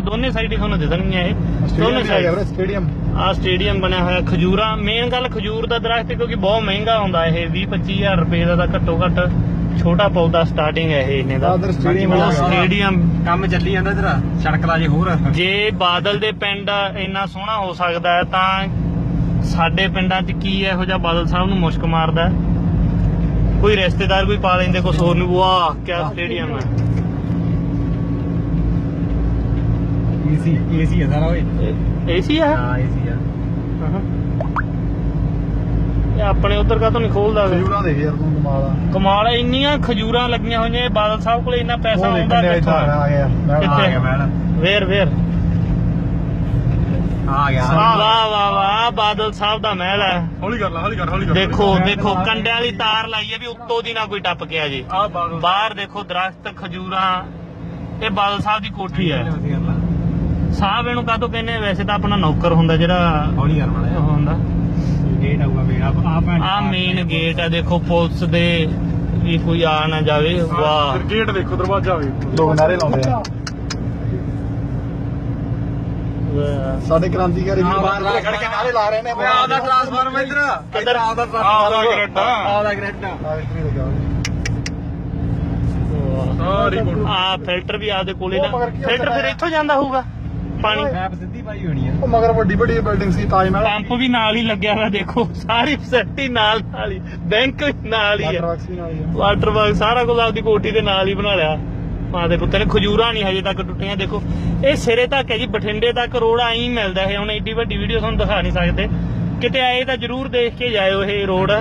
ਦੋਨੇ ਸਾਈਡ ਹੀ ਤੁਹਾਨੂੰ ਦਿਸਣਗੀਆਂ ਇਹ। ਦੋਨੇ ਸਾਈਡ ਸਟੇਡੀਅਮ ਆ ਸਟੇਡੀਅਮ ਬਣਿਆ ਹੋਇਆ ਖਜੂਰਾ ਮੇਨ ਗੱਲ ਖਜੂਰ ਦਾ ਦਰਖਤ ਕਿਉਂਕਿ ਬਹੁਤ ਮਹਿੰਗਾ ਹੁੰਦਾ ਇਹ 20 25000 ਰੁਪਏ ਦਾ ਤਾਂ ਘੱਟੋ ਘੱਟ ਛੋਟਾ ਪੌਦਾ ਸਟਾਰਟਿੰਗ ਹੈ ਇਹ ਇਹਨੇ ਦਾ। ਸਟੇਡੀਅਮ ਕੰਮ ਚੱਲੀ ਜਾਂਦਾ ਇਧਰ ਸੜਕ ਲਾ ਜੇ ਹੋਰ। ਜੇ ਬਾਦਲ ਦੇ ਪਿੰਡ ਇੰਨਾ ਸੋਹਣਾ ਹੋ ਸਕਦਾ ਹੈ ਤਾਂ ਸਾਡੇ ਪਿੰਡਾਂ 'ਚ ਕੀ ਇਹੋ ਜਿਹਾ ਬਾਦਲ ਸਾਹਿਬ ਨੂੰ ਮੁਸ਼ਕ ਮਾਰਦਾ? ਕੋਈ ਰਿਸ਼ਤੇਦਾਰ ਕੋਈ ਪਾ ਲੈਂਦੇ ਕੁਛ ਹੋਰ ਨੂੰ ਵਾਹ ਕੀ ਸਟੇਡੀਅਮ ਹੈ। ਏਸੀ ਏਸੀ ਹੈ ਸਾਰਾ ਓਏ। ਏਸੀ ਹੈ ਹਾਂ ਏਸੀ ਆ। ਇਹ ਆਪਣੇ ਉਧਰ ਕਾ ਤੋਂ ਨਹੀਂ ਖੋਲਦਾ ਵੇ? ਖਜੂਰਾਂ ਦੇ ਯਾਰ ਤੂੰ ਕਮਾਲ ਆ। ਕਮਾਲ ਹੈ, ਇੰਨੀਆਂ ਖਜੂਰਾਂ ਲੱਗੀਆਂ ਹੋਈਆਂ ਇਹ ਬਾਦਲ ਸਾਹਿਬ ਕੋਲੇ ਇੰਨਾ ਪੈਸਾ ਉਹ ਕਿੱਥੋਂ? ਆ ਗਿਆ ਮੈਂ? ਆ ਗਿਆ ਮੈਲ ਵੇਰ ਵੇਰ ਆ ਗਿਆ। ਵਾਹ ਵਾਹ ਵਾਹ ਵਾਹ ਬਾਦਲ ਸਾਹਿਬ ਦਾ ਮਹਿਲ ਹੈ ਹੌਲੀ ਕਰ ਲੈ ਹੌਲੀ ਕਰ ਹੌਲੀ ਦੇਖੋ ਦੇਖੋ ਕੰਡਿਆਂ ਵਾਲੀ ਤਾਰ ਲਾਈ ਹੈ ਵੀ ਉੱਤੋਂ ਦੀ ਨਾ ਕੋਈ ਟੱਪ ਕੇ ਆ ਜੇ। ਆ ਬਾਦਲ ਬਾਹਰ ਦੇਖੋ ਦਰਖਤ ਖਜੂਰਾਂ ਇਹ ਬਾਦਲ ਸਾਹਿਬ ਦੀ ਕੋਠੀ ਹੈ ਸਾਹਿਬ ਇਹਨੂੰ ਕਾਹਤੋਂ ਕਹਿੰਦੇ ਆ? ਵੈਸੇ ਤਾਂ ਆਪਣਾ ਨੌਕਰ ਹੁੰਦਾ ਜਿਹੜਾ ਹੌਲੀ ਕਰ ਮਾੜਾ ਉਹ ਹੁੰਦਾ। ਗੇਟ ਆਊਗਾ ਵੇੜਾ ਆ ਭੈਣ ਆ ਮੇਨ ਗੇਟ ਹੈ ਦੇਖੋ ਪੁਲਿਸ ਦੇ ਵੀ ਕੋਈ ਆ ਨਾ ਜਾਵੇ। ਵਾਹ। ਗੇਟ ਦੇਖੋ ਦਰਵਾਜ਼ਾ ਵੇ। ਲੋਕ ਨਾਰੇ ਲਾਉਂਦੇ ਆ। ਸਾਡੇ ਕ੍ਰਾਂਤੀਕਾਰੀ ਵੀਰ ਬਾਹਰ ਖੜ ਕੇ ਨਾਰੇ ਲਾ ਰਹੇ ਨੇ। ਆਉਂਦਾ ਟ੍ਰਾਂਸਫਾਰਮ ਇੱਧਰ। ਕਿੱਧਰ? ਆਉਂਦਾ ਆਉਂਦਾ ਗ੍ਰਿਡ। ਆਉਂਦਾ ਗ੍ਰਿਡ ਆ ਵੀ। ਆ ਫਿਲਟਰ ਵੀ ਆਪਦੇ ਕੋਲੇ ਕੀ ਫਿਲਟਰ ਫਿਰ ਇੱਥੋਂ ਜਾਂਦਾ ਹੋਊਗਾ। ਪਾਣੀ। ਮੈਪ ਸਿੱਧੀ ਪਾਈ ਹੋਣੀ ਆ। ਉਹ ਮਗਰ ਵੱਡੀ ਵੱਡੀ ਬਿਲਡਿੰਗ ਸੀ ਤਾਜ ਮਹਿਲ। ਪੰਪ ਵੀ ਨਾਲ ਹੀ ਲੱਗਿਆ ਹੋਇਆ ਦੇਖੋ ਸਾਰੀ ਫੈਸਿਲਿਟੀ ਨਾਲ ਨਾਲ ਹੀ ਬੈਂਕ ਵੀ ਨਾਲ ਹੀ ਵਾਟਰ ਹੈ ਵਰਕਸ ਵੀ ਨਾਲ ਹੀ ਆ। ਵਾਟਰ ਵਰਕ ਸਾਰਾ ਕੁਝ ਆਪਦੀ ਕੋਠੀ ਦੇ ਨਾਲ ਹੀ ਬਣਾ ਲਿਆ। ਮਾਂ ਦੇ ਪੁੱਤ ਨੇ ਖਜੂਰਾਂ ਨਹੀਂ ਹਜੇ ਤੱਕ ਟੁੱਟੀਆਂ ਦੇਖੋ। ਇਹ ਸਿਰੇ ਤੱਕ ਹੈ ਜੀ ਬਠਿੰਡੇ ਤੱਕ ਰੋਡ ਆਈ ਮਿਲਦਾ ਹੈ। ਹੁਣ ਏਡੀ ਵੱਡੀ ਵੀਡੀਓ ਤੁਹਾਨੂੰ ਦਿਖਾ ਨਹੀਂ ਸਕਦੇ। ਕਿਤੇ ਆਏ ਤਾਂ ਜਰੂਰ ਦੇਖ ਕੇ ਜਾਇਓ ਇਹ ਰੋਡ।